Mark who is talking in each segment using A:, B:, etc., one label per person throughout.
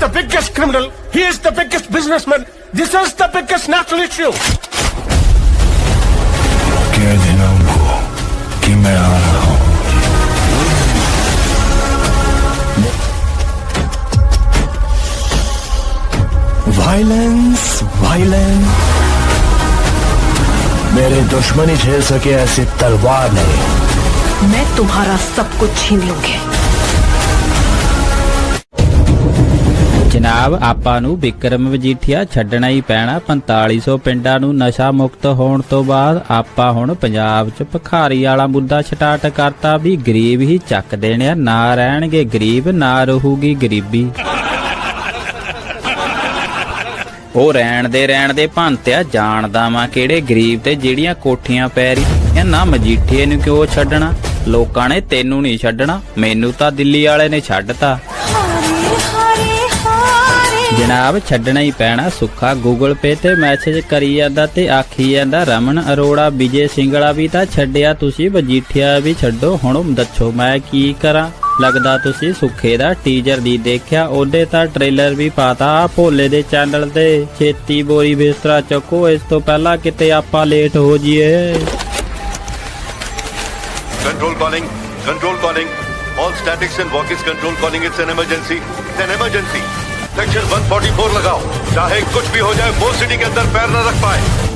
A: the biggest criminal. He is the biggest businessman. This is the biggest national issue.
B: कह देना उनको कि मैं आ रहा हूँ वायलेंस वायलेंस मेरे दुश्मनी झेल सके ऐसी तलवार नहीं
C: मैं तुम्हारा सब कुछ छीन लूँगी
D: ਜਨਾਬ, ਆਪਾਂ ਨੂੰ ਵਿਕਰਮ ਵਜੀਠੀਆ ਛੱਡਣਾ ਹੀ ਪੈਣਾ। 4500 ਪਿੰਡਾਂ ਨੂੰ ਨਸ਼ਾ ਮੁਕਤ ਹੋਣ ਤੋਂ ਬਾਅਦ ਆਪਾਂ ਹੁਣ ਪੰਜਾਬ 'ਚ ਭਖਾਰੀ ਵਾਲਾ ਮੁੱਦਾ ਸਟਾਰਟ ਕਰਤਾ ਵੀ ਗਰੀਬ ਹੀ ਚੱਕ ਦੇਣੇ ਨਾ ਰਹਿਣਗੇ ਗਰੀਬ, ਨਾ ਰਹੂਗੀ ਗਰੀਬੀ। ਉਹ ਰਹਿਣ ਦੇ ਰਹਿਣ ਦੇ ਭੰਤਿਆ ਜਾਣਦਾ ਵਾਂ ਕਿਹੜੇ ਗਰੀਬ ਤੇ ਜਿਹੜੀਆਂ ਕੋਠੀਆਂ ਪੈ ਰਹੀਆਂ। ਨਾ ਮਜੀਠੀਏ ਨੂੰ ਕਿਉਂ ਛੱਡਣਾ? ਲੋਕਾਂ ਨੇ ਤੈਨੂੰ ਨਹੀਂ ਛੱਡਣਾ, ਮੈਨੂੰ ਤਾਂ ਦਿੱਲੀ ਵਾਲੇ ਨੇ ਛੱਡਤਾ। ਜਨਾਬ ਛੱਡਣਾ ਹੀ ਪੈਣਾ ਸੁੱਖਾ ਗੂਗਲ ਪੇ ਤੇ ਮੈਸੇਜ ਕਰੀ ਜਾਂਦਾ ਤੇ ਆਖੀ ਜਾਂਦਾ, ਰਮਨ ਅਰੋੜਾ, ਵਿਜੇ ਸਿੰਗਲਾ ਵੀ ਤਾਂ ਛੱਡਿਆ ਤੁਸੀਂ, ਵਜੀਠਿਆ ਵੀ ਛੱਡੋ, ਹੁਣ ਦੱਸੋ ਮੈਂ ਕੀ ਕਰਾਂ ਲੱਗਦਾ ਤੁਸੀਂ ਸੁੱਖੇ ਦਾ ਟੀਜ਼ਰ ਦੀ ਦੇਖਿਆ, ਉਹਦੇ ਤਾਂ ਟ੍ਰੇਲਰ ਵੀ ਪਾਤਾ ਭੋਲੇ ਦੇ ਚੈਨਲ ਤੇ ਛੇਤੀ ਬੋਰੀ ਬਿਸਤਰਾ ਚੱਕੋ, ਇਸ ਤੋਂ ਪਹਿਲਾਂ ਕਿਤੇ ਆਪਾਂ ਲੇਟ ਹੋ ਜਾਈਏ
E: Control calling. Control calling. All statics and walkies control calling. It's an emergency. It's an emergency. Section 144 लगाओ चाहे कुछ भी हो जाए वो सिटी के अंदर पैर न रख पाए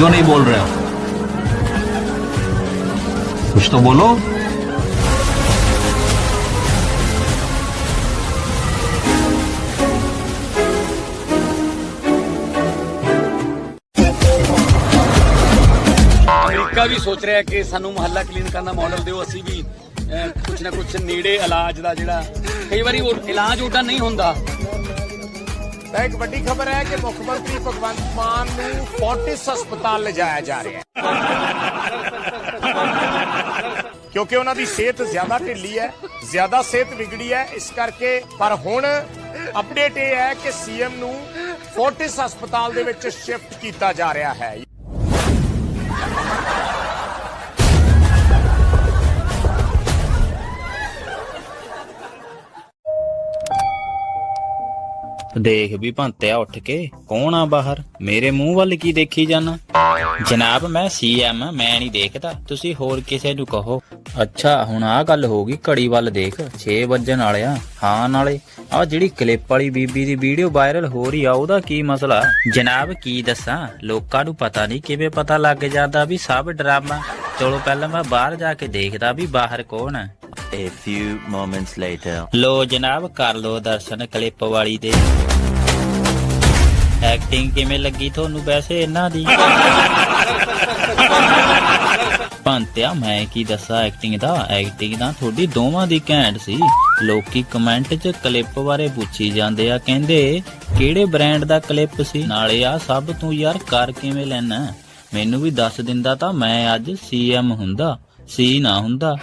F: क्यों नहीं बोल रहे हो कुछ तो बोलो
G: ਅਮਰੀਕਾ ਵੀ ਸੋਚ ਰਿਹਾ ਕਿ ਸਾਨੂੰ ਮੁਹੱਲਾ ਕਲੀਨਿਕਾਂ ਦਾ ਮਾਡਲ ਦਿਓ ਅਸੀਂ ਵੀ ਅਹ, ਕੁਛ ਨਾ ਕੁਛ ਨੇੜੇ ਇਲਾਜ ਦਾ ਜਿਹੜਾ ਕਈ ਵਾਰੀ ਉਹ ਇਲਾਜ ਉਹਦਾ ਨਹੀਂ ਹੁੰਦਾ
A: ਤਾਂ ਇੱਕ ਵੱਡੀ ਖਬਰ ਹੈ ਕਿ ਮੁੱਖ ਮੰਤਰੀ ਭਗਵੰਤ ਮਾਨ ਨੂੰ ਫੋਰਟਿਸ ਹਸਪਤਾਲ ਲਿਜਾਇਆ ਜਾ ਰਿਹਾ ਹੈ। ਕਿਉਂਕਿ ਉਹਨਾਂ ਦੀ ਸਿਹਤ ਜ਼ਿਆਦਾ ਢਿੱਲੀ ਹੈ, ਜ਼ਿਆਦਾ ਸਿਹਤ ਵਿਗੜੀ ਹੈ, ਇਸ ਕਰਕੇ ਪਰ ਹੁਣ ਅਪਡੇਟ ਇਹ ਹੈ ਕਿ ਸੀਐਮ ਨੂੰ ਫੋਰਟਿਸ ਹਸਪਤਾਲ ਦੇ ਵਿੱਚ ਸ਼ਿਫਟ ਕੀਤਾ ਜਾ ਰਿਹਾ ਹੈ।
D: ਦੇਖ ਵੀ ਭੰਤਿਆ ਉੱਠ ਕੇ, ਕੌਣ ਆ ਬਾਹਰ? ਮੇਰੇ ਮੂੰਹ ਵੱਲ ਕੀ ਦੇਖੀ ਜਾਣਾ ਜਨਾਬ, ਮੈਂ ਸੀਐਮ ਮੈਂ ਨਹੀਂ ਦੇਖਦਾ। ਤੁਸੀਂ ਹੋਰ ਕਿਸੇ ਨੂੰ ਕਹੋ। ਅੱਛਾ, ਹੁਣ ਆਹ ਗੱਲ ਹੋ ਗਈ ਘੜੀ ਵੱਲ ਦੇਖ 6 ਵੱਜਣ ਵਾਲਿਆ ਹਾਂ, ਨਾਲੇ ਆ ਜਿਹੜੀ ਕਲਿੱਪ ਵਾਲੀ ਬੀਬੀ ਦੀ ਵੀਡੀਓ ਵਾਇਰਲ ਹੋ ਰਹੀ ਆ, ਉਹਦਾ ਕੀ ਮਸਲਾ? ਜਨਾਬ, ਕੀ ਦੱਸਾਂ? ਲੋਕਾਂ ਨੂੰ ਪਤਾ ਨਹੀਂ ਕਿਵੇਂ ਪਤਾ ਲੱਗ ਜਾਂਦਾ ਵੀ ਸਭ ਡਰਾਮਾ। ਚਲੋ, ਪਹਿਲਾਂ ਮੈਂ ਬਾਹਰ ਜਾ ਕੇ ਦੇਖਦਾ ਵੀ ਬਾਹਰ ਕੌਣ ਹੈ
H: A few moments later.
D: ਲੋ ਜਨਾਬ, ਕਰ ਲੋ ਦਰਸ਼ਨ ਕਲਿੱਪ ਵਾਲੀ ਦੇ। ਐਕਟਿੰਗ ਕਿਵੇਂ ਲੱਗੀ ਤੁਹਾਨੂੰ ਵੈਸੇ ਇਹਨਾਂ ਦੀ? ਪੰਤਿਆ ਮੈਂ ਕੀ ਦੱਸਾਂ ਐਕਟਿੰਗ ਦਾ ਐਕਟਿੰਗ ਤਾਂ ਤੁਹਾਡੀ ਦੋਵਾਂ ਦੀ ਘੈਂਟ ਸੀ। ਲੋਕੀ ਕਮੈਂਟ 'ਚ ਕਲਿੱਪ ਬਾਰੇ ਪੁੱਛੀ ਜਾਂਦੇ ਆ, ਕਹਿੰਦੇ ਕਿਹੜੇ ਬ੍ਰਾਂਡ ਦਾ ਕਲਿੱਪ ਸੀ? ਨਾਲੇ ਆ ਸਭ ਤੂੰ ਯਾਰ ਕਰ ਕਿਵੇਂ ਲੈਣਾ? ਮੈਨੂੰ ਵੀ ਦੱਸ ਦਿੰਦਾ ਤਾਂ ਮੈਂ ਅੱਜ ਸੀਐਮ ਹੁੰਦਾ ਸੀ ਨਾ ਹੁੰਦਾ।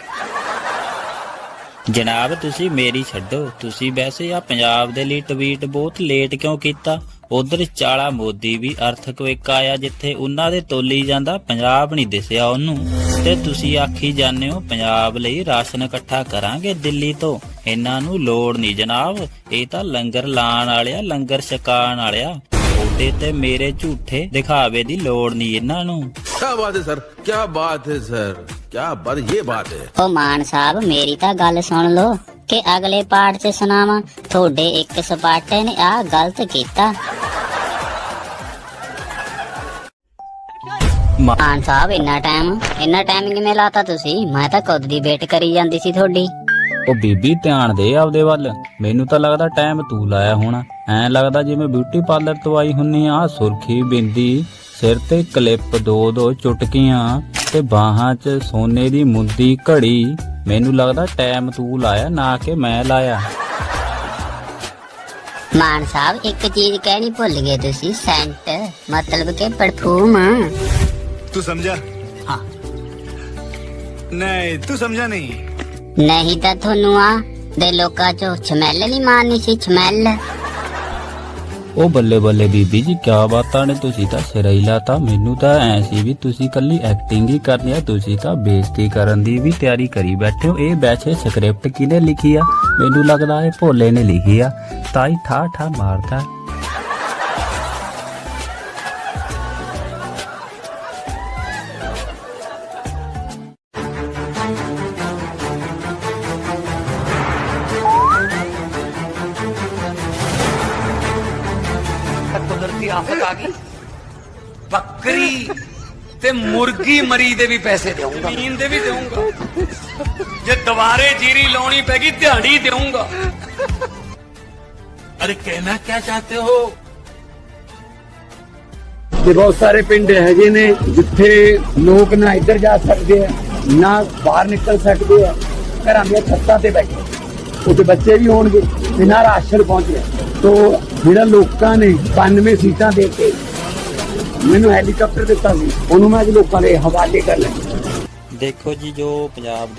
D: ਜਨਾਬ, ਤੁਸੀਂ ਮੇਰੀ ਛੱਡੋ। ਤੁਸੀਂ ਵੈਸੇ ਆ ਪੰਜਾਬ ਦੇ ਲਈ ਟਵੀਟ ਬਹੁਤ ਲੇਟ ਕਿਉਂ ਕੀਤਾ? ਉਧਰ ਚਾਲਾ ਮੋਦੀ ਵੀ ਅਰਥਕਵੇਕ ਆਇਆ ਜਿੱਥੇ ਉਹਨਾਂ ਦੇ ਤੋਲੀ ਜਾਂਦਾ ਪੰਜਾਬ ਨਹੀਂ ਦਿਸਿਆ ਉਹਨੂੰ। ਤੇ ਤੁਸੀਂ ਆਖੀ ਜਾਂਦੇ ਹੋ, ਪੰਜਾਬ ਲਈ ਰਾਸ਼ਨ ਇਕੱਠਾ ਕਰਾਂਗੇ ਦਿੱਲੀ ਤੋਂ। ਇਹਨਾਂ ਨੂੰ ਲੋੜ ਨਹੀਂ ਜਨਾਬ। ਇਹ ਤਾਂ ਲੰਗਰ ਲਾਣ ਵਾਲਿਆ, ਲੰਗਰ ਛਕਾਣ ਵਾਲਿਆ। ਉਹਦੇ ਤੇ ਮੇਰੇ ਝੂਠੇ ਦਿਖਾਵੇ ਦੀ ਲੋੜ ਨਹੀਂ ਇਹਨਾਂ ਨੂੰ।
I: ਕੀ ਬਾਤ ਹੈ ਸਰ ਕੀ ਬਾਤ ਹੈ ਸਰ। ਕਿਆ ਬਦ ਇਹ ਬਾਤ ਹੈ।
J: ਓ ਮਾਨ ਸਾਹਿਬ ਮੇਰੀ ਤਾਂ ਗੱਲ ਸੁਣ ਲਓ ਕਿ ਅਗਲੇ ਪਾਠ 'ਚ ਸੁਣਾਵਾਂ। ਤੁਹਾਡੇ ਇੱਕ ਸਪਾਟੇ ਨੇ ਆ ਗਲਤ ਕੀਤਾ। ਮਾਨ ਸਾਹਿਬ ਇੰਨਾ ਟਾਈਮ ਇੰਨਾ ਟਾਈਮ ਕਿਵੇਂ ਲਾਤਾ ਤੁਸੀਂ? ਮੈਂ ਤਾਂ ਖੁਦ ਦੀ ਵੇਟ ਕਰੀ ਜਾਂਦੀ ਸੀ ਤੁਹਾਡੀ।
D: ਉਹ ਬੀਬੀ ਧਿਆਨ ਦੇ ਆਪਦੇ ਵੱਲ। ਮੈਨੂੰ ਤਾਂ ਲੱਗਦਾ ਟਾਈਮ ਤੂੰ ਲਾਇਆ ਹੋਣਾ। ਐ ਲੱਗਦਾ ਜਿਵੇਂ ਬਿਊਟੀ ਪਾਰਲਰ ਤੋਂ ਆਈ ਹੁੰਨੀ ਆ ਸੁਰਖੀ ਬਿੰਦੀ ਸਿਰ ਤੇ ਕਲਿੱਪ ਦੋ ਦੋ ਚੁਟਕੀਆਂ। ਤੇ ਬਾਹਾਂ 'ਚ ਸੋਨੇ ਦੀ ਮੁੰਦੀ ਘੜੀ। ਮੈਨੂੰ ਲੱਗਦਾ ਟਾਈਮ ਤੂੰ ਲਾਇਆ ਨਾ ਕਿ ਮੈਂ ਲਾਇਆ।
J: ਮਾਨ ਸਾਹਿਬ ਇੱਕ ਚੀਜ਼ ਕਹਿਣੀ ਭੁੱਲ ਗਏ ਤੁਸੀਂ ਸੈਂਟ ਮਤਲਬ ਕਿ ਪਰਫਿਊਮ।
B: ਤੂੰ ਸਮਝਾ ਹਾਂ। ਨਹੀਂ ਤੂੰ ਸਮਝਾ ਨਹੀਂ?
J: ਨਹੀਂ ਤਾਂ ਤੁਹਾਨੂੰ ਆ ਦੇ ਲੋਕਾਂ ਚੋਂ ਛਮੈਲ ਨਹੀਂ ਮਾਰਨੀ ਸੀ ਛਮੈਲ।
D: ਉਹ ਬੱਲੇ ਬੱਲੇ ਬੀਬੀ ਜੀ, ਕਿਆ ਬਾਤਾਂ ਨੇ? ਤੁਸੀਂ ਤਾਂ ਸਿਰ ਹੀ ਲਾਤਾ। ਮੈਨੂੰ ਤਾਂ ਐ ਸੀ ਵੀ ਤੁਸੀਂ ਕੱਲੀ ਐਕਟਿੰਗ ਹੀ ਕਰਨੀ ਆ, ਤੁਸੀਂ ਤਾਂ ਬੇਇੱਜ਼ਤੀ ਕਰਨ ਦੀ ਵੀ ਤਿਆਰੀ ਕਰੀ ਬੈਠੇ ਹੋ। ਇਹ ਵੈਸੇ ਸਕ੍ਰਿਪਟ ਕਿਹਨੇ ਲਿਖੀ ਆ? ਮੈਨੂੰ ਲੱਗਦਾ ਇਹ ਭੋਲੇ ਨੇ ਲਿਖੀ ਆ। ਤਾਈ ਹੀ ਠਾ ਠਾ ਮਾਰਦਾ।
G: ਆ ਗਈ ਬੱਕਰੀ ਤੇ ਮੁਰਗੀ ਮਰੀ ਦੇ ਵੀ ਪੈਸੇ ਦੇਵਾਂਗਾ ਜ਼ਮੀਨ ਦੇ ਵੀ ਦੇਵਾਂਗਾ ਜੇ ਦੁਬਾਰੇ ਜੀਰੀ ਲਾਉਣੀ ਪੈਗੀ ਦਿਹਾੜੀ ਦੇਵਾਂਗਾ
I: अरे कहना क्या चाहते हो
K: ਤੇ ਬਹੁਤ ਸਾਰੇ ਪਿੰਡ ਹੈਗੇ ਨੇ ਜਿੱਥੇ ਲੋਕ ਨਾ ਇੱਧਰ ਜਾ ਸਕਦੇ ਆ ਨਾ ਬਾਹਰ ਨਿਕਲ ਸਕਦੇ ਆ ਘਰਾਂ ਦੀਆਂ ਛੱਤਾਂ ਤੇ ਬੈਠੇ ਉੱਥੇ ਬੱਚੇ ਵੀ ਹੋਣਗੇ ਤੇ ਨਾ ਰਾਸ਼ਨ ਪਹੁੰਚ ਰਿਹਾ ਤੋ ਜਿਹੜਾ ਲੋਕਾਂ ਨੇ 92 ਸੀਟਾਂ ਦੇ ਕੇ ਮੈਨੂੰ ਹੈਲੀਕਾਪਟਰ ਦਿੱਤਾ ਸੀ, ਉਹਨੂੰ ਮੈਂ ਅੱਜ ਲੋਕਾਂ ਦੇ ਹਵਾਲੇ ਕਰ ਲਿਆ
D: ਦੇਖੋ ਜੀ, ਜੋ ਪੰਜਾਬ ਦੇ